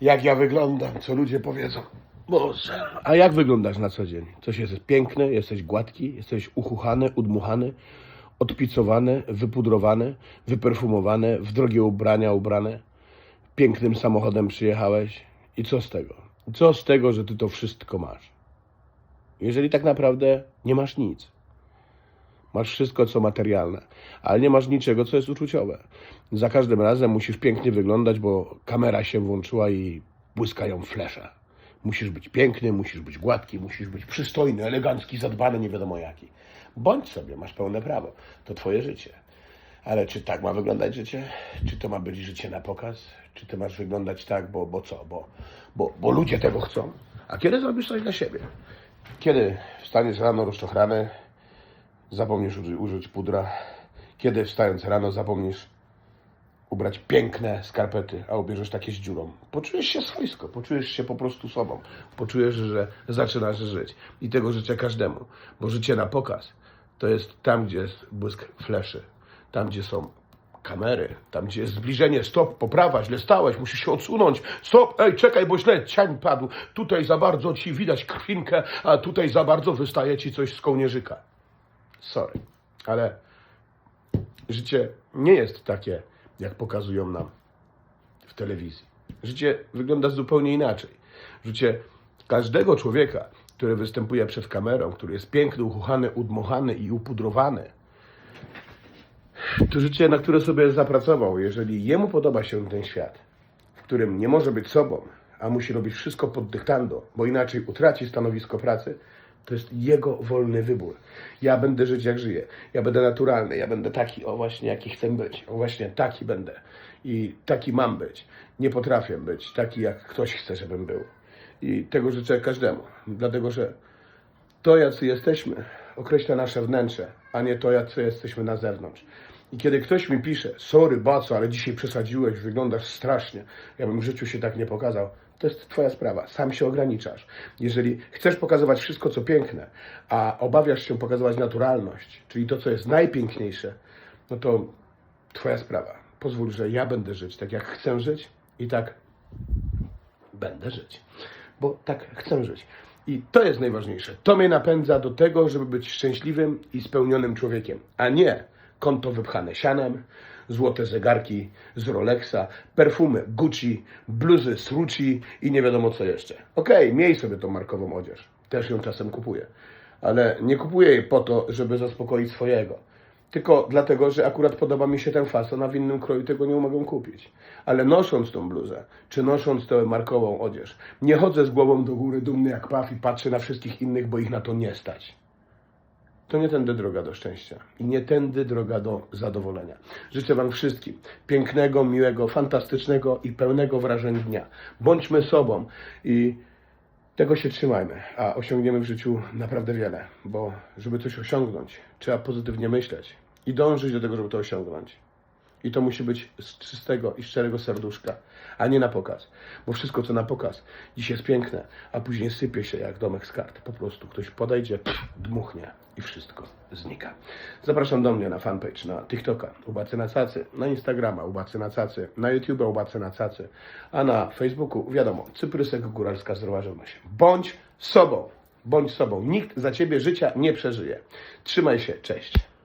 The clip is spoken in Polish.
jak ja wyglądam, co ludzie powiedzą. Boże. A jak wyglądasz na co dzień? Coś jest piękny, jesteś gładki, jesteś uchuchany, udmuchany, odpicowany, wypudrowany, wyperfumowany, w drogie ubrania ubrane. Pięknym samochodem przyjechałeś. I co z tego? Co z tego, że ty to wszystko masz? Jeżeli tak naprawdę nie masz nic. Masz wszystko, co materialne, ale nie masz niczego, co jest uczuciowe. Za każdym razem musisz pięknie wyglądać, bo kamera się włączyła i błyskają flesze. Musisz być piękny, musisz być gładki, musisz być przystojny, elegancki, zadbany, nie wiadomo jaki. Bądź sobie, masz pełne prawo. To twoje życie. Ale czy tak ma wyglądać życie? Czy to ma być życie na pokaz? Czy ty masz wyglądać tak, bo, bo co? Bo, bo, bo ludzie tego chcą. A kiedy zrobisz coś dla siebie? Kiedy wstaniesz rano rozczochrany, zapomnisz uży- użyć pudra. Kiedy wstając rano zapomnisz ubrać piękne skarpety, a ubierzesz takie z dziurą. Poczujesz się swojsko, poczujesz się po prostu sobą. Poczujesz, że zaczynasz żyć. I tego życzę każdemu, bo życie na pokaz to jest tam, gdzie jest błysk fleszy, tam, gdzie są kamery, tam, gdzie jest zbliżenie, stop, poprawa, źle stałeś, musisz się odsunąć, stop, ej, czekaj, bo źle ciań padł, tutaj za bardzo ci widać krwinkę, a tutaj za bardzo wystaje ci coś z kołnierzyka. Sorry, ale życie nie jest takie, jak pokazują nam w telewizji. Życie wygląda zupełnie inaczej. Życie każdego człowieka, który występuje przed kamerą, który jest piękny, uchuchany, udmuchany i upudrowany, to życie, na które sobie zapracował, jeżeli jemu podoba się ten świat, w którym nie może być sobą, a musi robić wszystko pod dyktando, bo inaczej utraci stanowisko pracy, to jest jego wolny wybór. Ja będę żyć jak żyję. Ja będę naturalny. Ja będę taki, o właśnie, jaki chcę być. O właśnie, taki będę. I taki mam być. Nie potrafię być taki, jak ktoś chce, żebym był. I tego życzę każdemu. Dlatego, że to, jacy jesteśmy, określa nasze wnętrze, a nie to, jacy jesteśmy na zewnątrz. I kiedy ktoś mi pisze, sorry, baco, ale dzisiaj przesadziłeś, wyglądasz strasznie, ja bym w życiu się tak nie pokazał, to jest twoja sprawa, sam się ograniczasz. Jeżeli chcesz pokazywać wszystko, co piękne, a obawiasz się pokazywać naturalność, czyli to, co jest najpiękniejsze, no to twoja sprawa. Pozwól, że ja będę żyć tak, jak chcę żyć i tak będę żyć. Bo tak chcę żyć. I to jest najważniejsze. To mnie napędza do tego, żeby być szczęśliwym i spełnionym człowiekiem, a nie konto wypchane sianem, złote zegarki z Rolexa, perfumy Gucci, bluzy z Rucci i nie wiadomo co jeszcze. Okej, miej sobie tą markową odzież. Też ją czasem kupuję. Ale nie kupuję jej po to, żeby zaspokoić swojego. Tylko dlatego, że akurat podoba mi się ten fason, a w innym kroju tego nie mogę kupić. Ale nosząc tą bluzę, czy nosząc tę markową odzież, nie chodzę z głową do góry dumny jak paw i patrzę na wszystkich innych, bo ich na to nie stać. To nie tędy droga do szczęścia i nie tędy droga do zadowolenia. Życzę Wam wszystkim pięknego, miłego, fantastycznego i pełnego wrażeń dnia. Bądźmy sobą i tego się trzymajmy, a osiągniemy w życiu naprawdę wiele, bo żeby coś osiągnąć, trzeba pozytywnie myśleć i dążyć do tego, żeby to osiągnąć. I to musi być z czystego i szczerego serduszka, a nie na pokaz. Bo wszystko, co na pokaz, dziś jest piękne, a później sypie się jak domek z kart. Po prostu ktoś podejdzie, pff, dmuchnie i wszystko znika. Zapraszam do mnie na fanpage, na TikToka, Ubacy na Cacy, na Instagrama, Ubacy na Cacy, na YouTube, Ubacy na Cacy, a na Facebooku, wiadomo, Cyprysek Góralska Zdrowa Żywność. Bądź sobą, bądź sobą. Nikt za ciebie życia nie przeżyje. Trzymaj się, cześć.